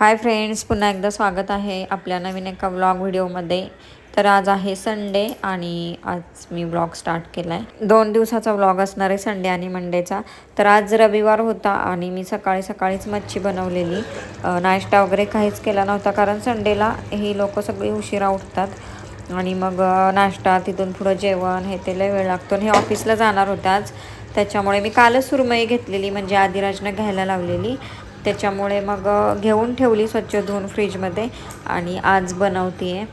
Hi friends पुन्हा एकदा स्वागत आहे आपल्या नवीन एका व्लॉग व्हिडिओमध्ये. तर आज आहे संडे आणि आज मी व्लॉग स्टार्ट केला आहे दोन दिवसाचा व्लॉग असणार आहे संडे आणि मंडेचा. तर आज रविवार होता आणि मी सकाळी सकाळीच मच्छी बनवलेली. नाश्ता वगैरे काहीच केला नव्हता कारण संडेला ही लोक सगळी उशिरा उठतात. आणि मग नाश्ता तिथून पुढं जेवण हे ते लय वेळ लागतो आणि हे ऑफिसला जाणार होत्या आज. त्याच्यामुळे मी कालच सुरमई घेतलेली म्हणजे आदिराजनं घ्यायला लावलेली. त्याच्यामुळे मग घेऊन ठेवली स्वच्छ धुवून फ्रीजमध्ये आणि आज बनवते आहे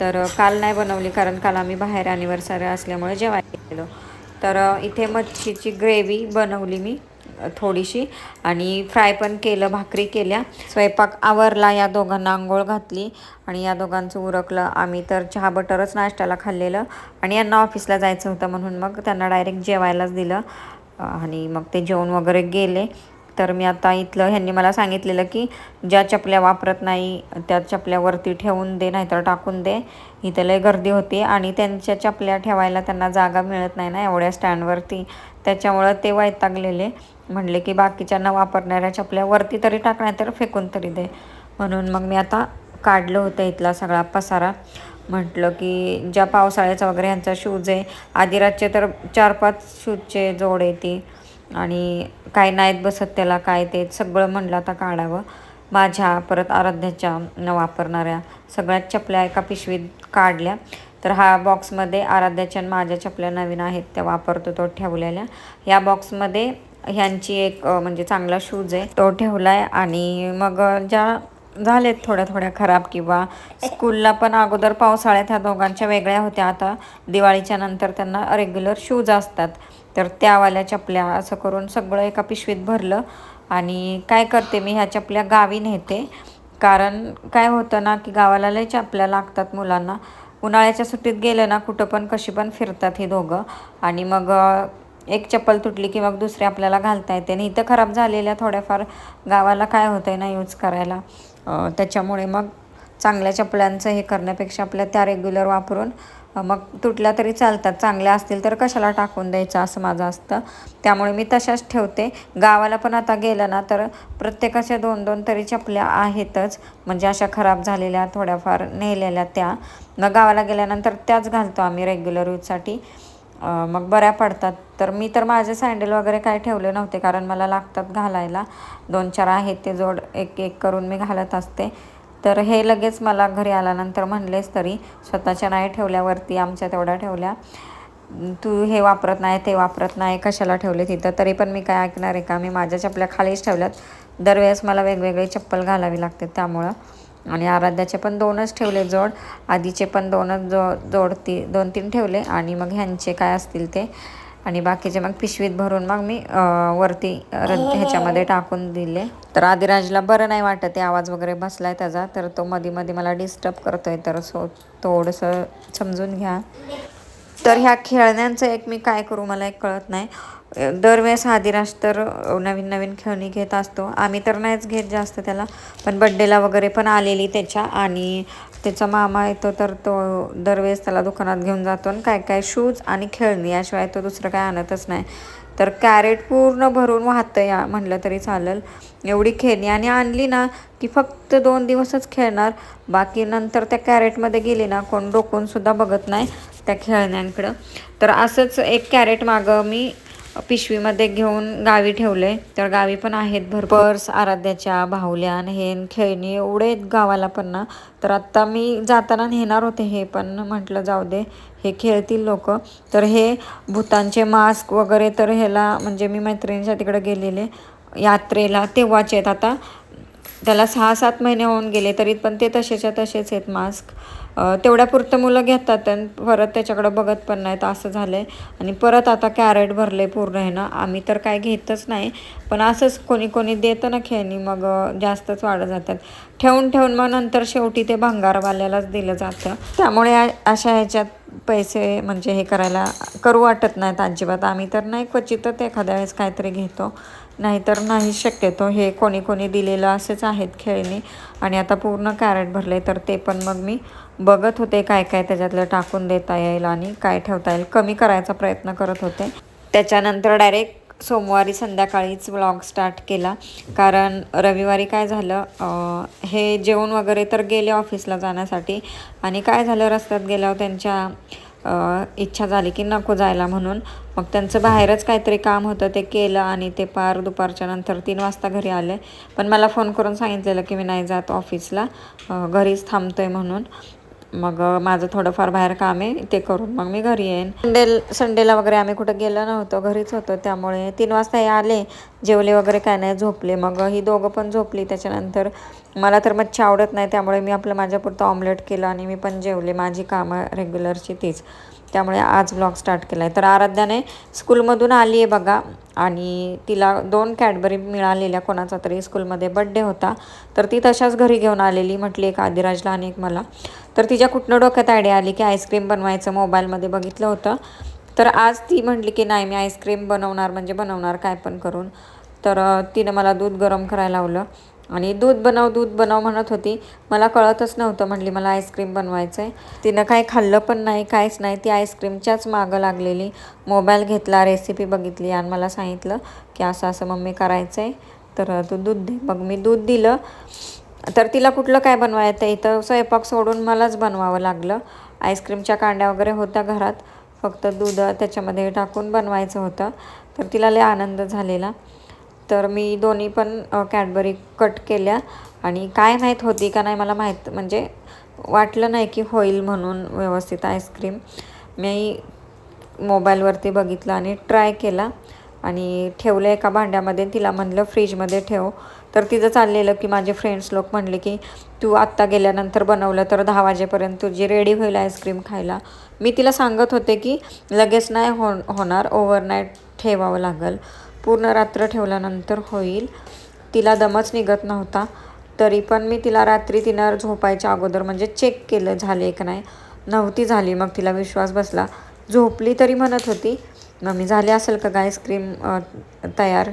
तर काल नाही बनवली कारण काल आम्ही बाहेर ॲनिव्हर्सरी असल्यामुळे जेवायला गेलो तर इथे मच्छीची ग्रेव्ही बनवली मी थोडीशी. आणि फ्राय पण केलं भाकरी केल्या. स्वयंपाक आवरला या दोघांना आंघोळ घातली आणि या दोघांचं उरकलं. आम्ही तर चहा बटरच नाश्त्याला खाल्लेलं आणि यांना ऑफिसला जायचं होतं म्हणून मग त्यांना डायरेक्ट जेवायलाच दिलं. आणि मग ते जेवण वगैरे गेले. तर मी आता इथलं ह्यांनी मला सांगितलेलं की ज्या चपल्या वापरत नाही त्या चपल्यावरती ठेवून दे नाहीतर टाकून दे. इथं लय गर्दी होती आणि त्यांच्या चपल्या ठेवायला त्यांना जागा मिळत नाही ना एवढ्या स्टँडवरती. त्याच्यामुळं ते वैतागलेले. म्हणले की बाकीच्यांना वापरणाऱ्या चपल्यावरती तरी टाक नाही तर फेकून तरी दे. म्हणून मग मी आता काढलं होतं इथला सगळा पसारा. म्हटलं की ज्या पावसाळ्याचा वगैरे ह्यांचा शूज आहे आदिराजचे तर चार पाच शूजचे जोड आहे ती. आणि काय नाहीत बसत त्याला काय ते सगळं म्हणलं आता काढावं. माझ्या परत आराध्याच्या न वापरणाऱ्या सगळ्याच चपल्या एका पिशवीत काढल्या. तर हा बॉक्समध्ये आराध्याच्या आणि माझ्या चपल्या नवीन आहेत त्या वापरतो तो ठेवलेल्या. या बॉक्समध्ये ह्यांची एक म्हणजे चांगला शूज आहे तो ठेवला आहे आणि मग ज्या झालेत थोड्या थोड्या खराब किंवा स्कूलला पण अगोदर पावसाळ्यात ह्या दोघांच्या वेगळ्या होत्या. आता दिवाळीच्या नंतर त्यांना रेग्युलर शूज असतात. तर त्यावाल्या चपल्या असं करून सगळं एका पिशवीत भरलं आणि काय करते मी ह्या चपल्या गावी नेते. कारण काय होतं ना की गावाला लय चपल्या लागतात मुलांना. उन्हाळ्याच्या सुट्टीत गेलं ना कुठं पण कशी पण फिरतात ही दोघं. आणि मग एक चप्पल तुटली की मग दुसरी आपल्याला घालता येते. आणि इथं खराब झालेल्या थोड्याफार गावाला काय होतं आहे ना यूज करायला. त्याच्यामुळे मग चांगल्या चपल्यांचं हे करण्यापेक्षा आपल्या त्या रेग्युलर वापरून मग तुटल्या तरी चालतात. चांगल्या असतील तर कशाला टाकून द्यायचं असं माझं असतं. त्यामुळे मी तशाच ठेवते. गावाला पण आता गेलं ना तर प्रत्येकाच्या दोन दोन तरी चपल्या आहेतच. म्हणजे अशा खराब झालेल्या थोड्याफार नेलेल्या त्या. मग गावाला गेल्यानंतर त्याच घालतो आम्ही रेग्युलर यूजसाठी मग बऱ्या पडतात. तर मी तर माझे सँडल वगैरे काय ठेवले नव्हते कारण मला लागतात घालायला. दोन चार आहेत ते जोड एक एक करून मी घालत असते. तर हे लगेच मला घरी आल्यानंतर म्हणलेच तरी स्वतःच्या नाही ठेवल्यावरती आमच्या तेवढ्या ठेवल्या. तू हे वापरत नाही ते वापरत नाही कशाला ठेवले तिथं? तरी पण मी काय ऐकणार आहे का? मी माझ्या चपल्या खालीच ठेवल्यात. दरवेळेस मला वेगवेगळी चप्पल घालावी लागते त्यामुळं. आणि आराध्याचे पण दोनच ठेवले जोड आधीचे पण दोनच जो जोड ती दोन तीन ठेवले आणि मग ह्यांचे काय असतील ते. आणि बाकीचे मग पिशवीत भरून मग मी वरती रद्द ह्याच्यामध्ये टाकून दिले. तर आदिराजला बरं नाही वाटत आहे आवाज वगैरे बसलाय त्याचा. तर तो मध्ये मध्ये मला डिस्टर्ब करतोय तर सो थोडंसं समजून घ्या. तर ह्या खेळण्यांचं एक मी काय करू मला एक कळत नाही. दरवेळेस आदिराज तर नवीन नवीन खेळणी घेत असतो. आम्ही तर नाहीच घेत जास्त त्याला. पण बड्डेला वगैरे पण आलेली त्याच्या आणि त्याचा मामा येतो तर तो दरवेळेस त्याला दुकानात घेऊन जातो आणि काय काय शूज आणि खेळणी याशिवाय तो दुसरं काय आणतच नाही. तर कॅरेट पूर्ण भरून वाहतं या म्हणलं तरी चालेल. एवढी खेळणी आणि आणली ना की फक्त दोन दिवसच खेळणार. बाकी नंतर त्या कॅरेटमध्ये गेली ना कोण डोकूनसुद्धा बघत नाही. त्या खेळण्यांकडं. तर असंच एक कॅरेट मागं मी पिशवीमध्ये घेऊन गावी ठेवले तर गावी पण आहेत भर पर्स आराध्याच्या बाहुल्या आणि हे खेळणी एवढे आहेत गावाला पण ना. तर आत्ता मी जाताना नेणार होते हे पण म्हटलं जाऊ दे हे खेळतील लोक. तर हे भूतांचे मास्क वगैरे तर ह्याला म्हणजे मी मैत्रिणीच्या तिकडे गेलेले यात्रेला तेव्हाचे आहेत. आता त्याला सहा सात महिने होऊन गेले तरी पण ते तसेच्या तसेच आहेत मास्क तेवढ्यापुरतं मुलं घेतात आणि परत त्याच्याकडं बघत पण नाहीत असं झालं आहे आणि परत आता कॅरेट भरले पूर्ण आहे ना. आम्ही तर काय घेतच नाही. पण असंच कोणी कोणी देतं ना खेळणी मग जास्तच वाढत जातात. ठेवून ठेवून मग नंतर शेवटी ते भंगारवाल्यालाच दिलं जातं. त्यामुळे अशा ह्याच्यात पैसे म्हणजे हे करायला करू वाटत नाहीत अजिबात. आम्ही तर नाही क्वचितच एखाद्या वेळेस काहीतरी घेतो. नाहीतर नाही शक्यतो. हे कोणी कोणी दिलेलं असेच आहेत खेळणी आणि आता पूर्ण कॅरेट भरले तर ते पण मग मी बघत होते काय काय त्याच्यातलं टाकून देता येईल आणि काय ठेवता येईल. कमी करायचा प्रयत्न करत होते. त्याच्यानंतर डायरेक्ट सोमवारी संध्याकाळीच व्लॉग स्टार्ट केला. कारण रविवारी काय झालं हे जेवण वगैरे तर गेले ऑफिसला जाण्यासाठी. आणि काय झालं रस्त्यात गेल्यावर त्यांच्या इच्छा झाली की नको जायला म्हणून. मग त्यांचं बाहेरच काहीतरी काम होतं ते केलं आणि ते पार दुपारच्या नंतर तीन वाजता घरी आले. पण मला फोन करून सांगितलेलं की मी नाही जात ऑफिसला. घरीच थांबतो आहे म्हणून. मग माझं थोडंफार बाहेर काम आहे ते करून मग मी घरी येईन. संडे संडेला वगैरे आम्ही कुठं गेलो नव्हतो घरीच होतो. त्यामुळे तीन वाजता हे आले जेवले वगैरे काय नाही झोपले. मग ही दोघं पण झोपली. त्याच्यानंतर मला तर मच्छी आवडत नाही त्यामुळे मी आपलं माझ्यापुरतं ऑमलेट केलं आणि मी पण जेवले. माझी कामं रेग्युलरची तीच. त्यामुळे आज ब्लॉग स्टार्ट केला आहे तर आराध्याने स्कूलमधून आली आहे बघा. आणि तिला दोन कॅडबरी मिळालेल्या कोणाचा तरी स्कूलमध्ये बड्डे होता. तर ती तशाच घरी घेऊन आलेली म्हटली एक आदिराजला आणि एक मला. तर तिच्या कुठनं डोक्यात आयडिया आली की आईस्क्रीम बनवायचं मोबाईलमध्ये बघितलं होतं. तर आज ती म्हटली की नाही मी आईस्क्रीम बनवणार म्हणजे बनवणार काय पण करून. तर तिनं मला दूध गरम करायला लावलं. आणि दूध बनव दूध बनव म्हणत होती. मला कळतच नव्हतं म्हटली मला आईस्क्रीम बनवायचं आहे तिनं काही खाल्लं पण नाही काहीच नाही. ती आईस्क्रीमच्याच मागं लागलेली. मोबाईल घेतला रेसिपी बघितली आणि मला सांगितलं की असं असं मम्मी करायचं आहे तर तू दूध दे. मग मी दूध दिलं. तर तिला कुठलं काय बनवायचं इथं स्वयंपाक सोडून मलाच बनवावं लागलं. आईस्क्रीमच्या कांड्या वगैरे होत्या घरात. फक्त दूध त्याच्यामध्ये टाकून बनवायचं होतं. तर तिला लय आनंद झालेला. तर मी दोन्ही पण कॅडबरी कट केल्या. आणि काय माहीत होती का नाही मला माहीत म्हणजे वाटलं नाही की होईल म्हणून व्यवस्थित आईस्क्रीम. मी मोबाईलवरती बघितलं आणि ट्राय केला. आणि ठेवलं एका भांड्यामध्ये. तिला म्हणलं फ्रीजमध्ये ठेव. तर तिचं चाललेलं की माझे फ्रेंड्स लोक म्हणले की तू आत्ता गेल्यानंतर बनवलं तर दहा वाजेपर्यंत तुझी रेडी होईल आईस्क्रीम खायला. मी तिला सांगत होते की लगेच नाही हो होणार ओव्हरनाईट ठेवावं लागेल. पूर्ण रात्र ठेवल्यानंतर होईल. तिला दमच निघत नव्हता. तरी पण मी तिला रात्री तिनं झोपायच्या अगोदर म्हणजे चेक केलं झाले का नाही? नव्हती झाली. मग तिला विश्वास बसला. झोपली तरी म्हणत होती मग मी झाली असेल का आईस्क्रीम तयार?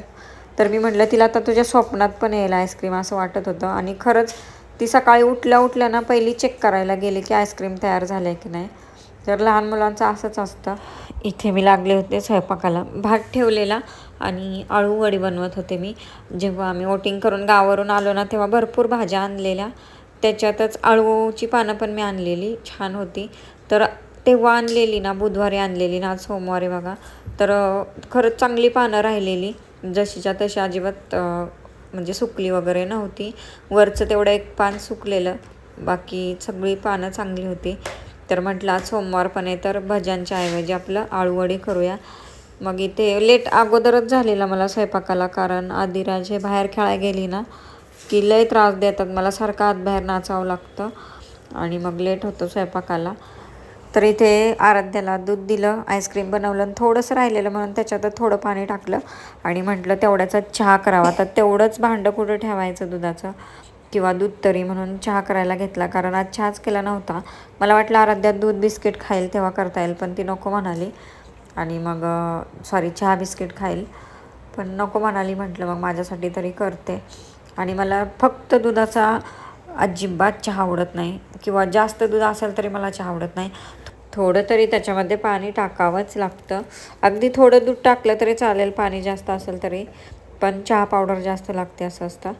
तर मी म्हटलं तिला आता तुझ्या स्वप्नात पण यायला आईस्क्रीम असं वाटत होतं. आणि खरंच ती सकाळी उठल्या उठल्या ना पहिली चेक करायला गेली की आईस्क्रीम तयार झालं आहे की नाही. तर लहान मुलांचं असंच असतं. इथे मी लागले होते स्वयंपाकाला. भात ठेवलेला आणि अळू वडी बनवत होते मी. जेव्हा आम्ही वोटिंग करून गावावरून आलो ना तेव्हा भरपूर भाज्या आणलेल्या. त्याच्यातच अळूची पानं पण मी आणलेली. छान होती. तर तेव्हा आणलेली ना बुधवारी आणलेली ना आज सोमवारी बघा. तर खरंच चांगली पानं राहिलेली. जशीच्या तशी अजिबात म्हणजे सुकली वगैरे नव्हती. वरचं तेवढं एक पान सुकलेलं. बाकी सगळी पानं चांगली होती. तर म्हटलं आज सोमवार पण आहे तर भज्यांच्या ऐवजी आपलं आळूवडी करूया. मग इथे लेट अगोदरच झालेला मला स्वयंपाकाला कारण आदिराज हे बाहेर खेळायला गेली ना की लय त्रास देतात. मला सारखं आत बाहेर नाचावं लागतं. आणि मग लेट होतो स्वयंपाकाला. तर इथे आराध्याला दूध दिलं आईस्क्रीम बनवलं आणि थोडंसं राहिलेलं म्हणून त्याच्यात थोडं पाणी टाकलं आणि म्हटलं तेवढ्याचा चहा करावा. तर तेवढंच भांडं कुठं ठेवायचं दुधाचं किंवा दूध तरी म्हणून चहा करायला घेतला कारण आज चहाच केला नव्हता. मला वाटलं आराध्यात दूध बिस्किट खाईल तेव्हा करता येईल पण ती नको म्हणाली. आणि मग सॉरी चहा बिस्किट खाईल. पण नको म्हणाली म्हटलं मग माझ्यासाठी तरी करते. आणि मला फक्त दुधाचा अजिबात चहा आवडत नाही किंवा जास्त दूध असेल तरी मला चहा आवडत नाही. थोडं तरी त्याच्यामध्ये पाणी टाकावंच लागतं. अगदी थोडं दूध टाकलं तरी चालेल पाणी जास्त असेल तरी पण चहा पावडर जास्त लागते असं असतं.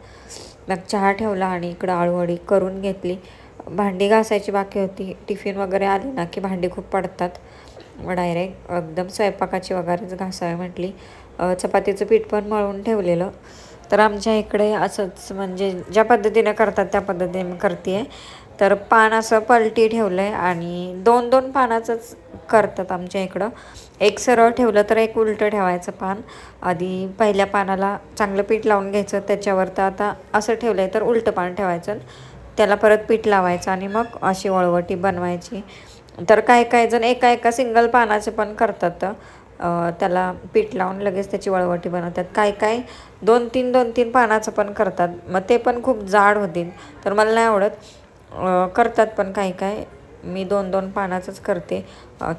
मग चहा ठेवला आणि इकडं आळूवडी करून घेतली. भांडी घासायची बाकी होती. टिफिन वगैरे आली ना की भांडी खूप पडतात. डायरेक्ट एकदम स्वयंपाकाची वगैरेच घासावी म्हटली. चपातीचं पीठ पण मळून ठेवलेलं. तर आमच्या इकडे असंच म्हणजे ज्या पद्धतीने करतात त्या पद्धतीने मी करते तर पान असं पलटी ठेवलं आहे आणि दोन दोन पानाचंच करतात आमच्या इकडं. एक सरळ ठेवलं तर एक उलटं ठेवायचं पान. आधी पहिल्या पानाला चांगलं पीठ लावून घ्यायचं त्याच्यावर तर आता असं ठेवलं आहे तर उलटं पान ठेवायचं. त्याला परत पीठ लावायचं आणि मग अशी वळवटी बनवायची. तर काय काय जण एका एका सिंगल पानाचे पण करतात. त्याला पीठ लावून लगेच त्याची वळवटी बनवतात. काय काय दोन तीन दोन तीन पानाचं पण करतात. मग ते पण खूप जाड होतील. तर मला नाही आवडत. करतात पण काही काय मी दोन दोन पानाचंच करते.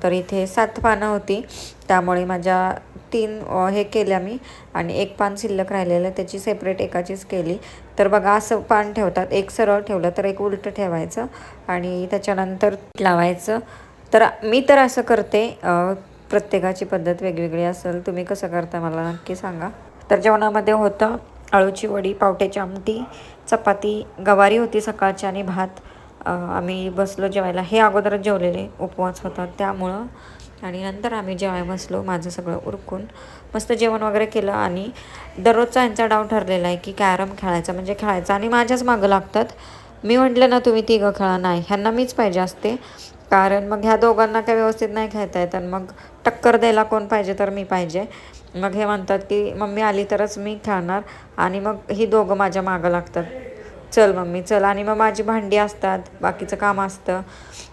तर इथे सात पानं होती. त्यामुळे माझ्या तीन हे केल्या मी. आणि एक पान शिल्लक राहिलेलं त्याची सेपरेट एकाचीच केली. तर बघा असं पान ठेवतात. एक सरळ ठेवलं तर एक उलटं ठेवायचं. आणि त्याच्यानंतर लावायचं. तर मी तर असं करते. प्रत्येकाची पद्धत वेगवेगळी असेल तुम्ही कसं करता मला नक्की सांगा. तर जेवणामध्ये होतं अळूची वडी पावट्याची आमटी चपाती गवारी होती सकाळची आणि भात. आम्ही बसलो जेवायला. हे अगोदरच जेवलेले उपवास होता त्यामुळं. आणि नंतर आम्ही जेवायला बसलो माझं सगळं उरकून. मस्त जेवण वगैरे केलं आणि दररोजचा यांचा डाव ठरलेला आहे की कॅरम खेळायचा. म्हणजे खेळायचा आणि माझ्याच मागं लागतात. मी म्हटलं ना तुम्ही तिघं खेळा. नाही ह्यांना मीच पाहिजे असते. कारण मग ह्या दोघांना काय व्यवस्थित नाही खेळता येत आणि मग टक्कर द्यायला कोण पाहिजे तर मी पाहिजे. मग हे म्हणतात की मम्मी आली तरच मी खेळणार आणि मग ही दोघं माझ्या मागं लागतात. चल मम्मी चल. आणि मग माझी भांडी असतात बाकीचं काम असतं.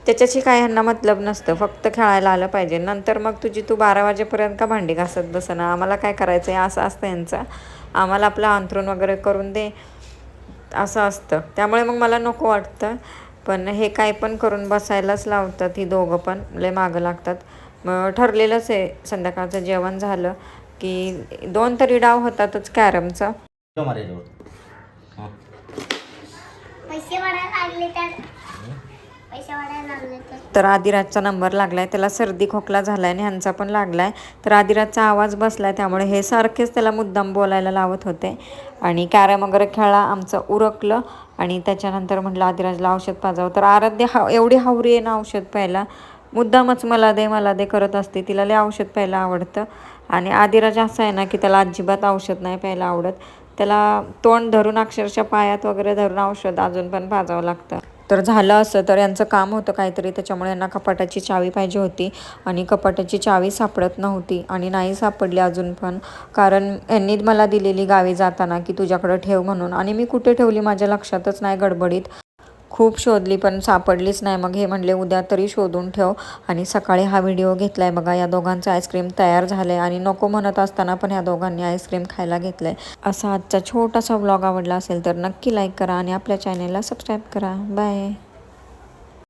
त्याच्याशी काय ह्यांना मतलब नसतं. फक्त खेळायला आलं पाहिजे. नंतर मग तुझी तू बारा वाजेपर्यंत का भांडी घासत बस ना आम्हाला काय करायचं आहे असं असतं यांचं. आम्हाला आपलं अंथरूण वगैरे करून दे. असं असतं. त्यामुळे मग मला नको वाटतं. पण हे काय पण करून बसायलाच लावतात ही दोघं पण लय मागं लागतात. मग ठरलेलंच आहे संध्याकाळचं जेवण झालं की दोन तरी डाव होतातच कॅरमचा. तो मारे जवळ पैसे वाढायला लागले तर? पैसे वाढायला लागले तर? तर आदिराजचा नंबर लागलाय त्याला सर्दी खोकला झालाय आणि ह्यांचा पण लागलाय. तर आदिराजचा आवाज बसलाय त्यामुळे हे सारखेच त्याला मुद्दाम बोलायला लावत होते. आणि कॅरम वगैरे खेळा आमचं उरकलं. आणि त्याच्यानंतर म्हटलं आदिराजला औषध पाजावं. तर आराध्य हा एवढी हावरी आहे ना औषध प्यायला. मुद्दामच मला दे मला दे करत असते. तिला लय औषध प्यायला आवडतं. आणि आदिराज असं आहे ना की त्याला अजिबात औषध नाही प्यायला आवडत. त्याला तोंड धरून अक्षरशः पायात वगैरे धरून औषध अजून पण पाजावं लागतं. तर झालं असं तर यांचं काम होतं काहीतरी. त्याच्यामुळे यांना कपाटाची चावी पाहिजे होती आणि कपाटाची चावी सापडत नव्हती आणि नाही सापडली अजून पण. कारण यांनी मला दिलेली गावी जाताना की तुझ्याकडं ठेव म्हणून. आणि मी कुठे ठेवली माझ्या लक्षातच नाही गडबडीत. खूप शोधली पण सापडलीच नाही. मग हे म्हणले उद्या तरी शोधून ठेव. आणि सकाळी हा व्हिडिओ घेतला आहे बघा या दोघांचं आईस्क्रीम तयार झालं आहे आणि नको म्हणत असताना पण ह्या दोघांनी आईस्क्रीम खायला घेतलं आहे असा आजचा छोटासा व्लॉग आवडला असेल तर नक्की लाईक करा आणि आपल्या चॅनेलला सबस्क्राईब करा. बाय.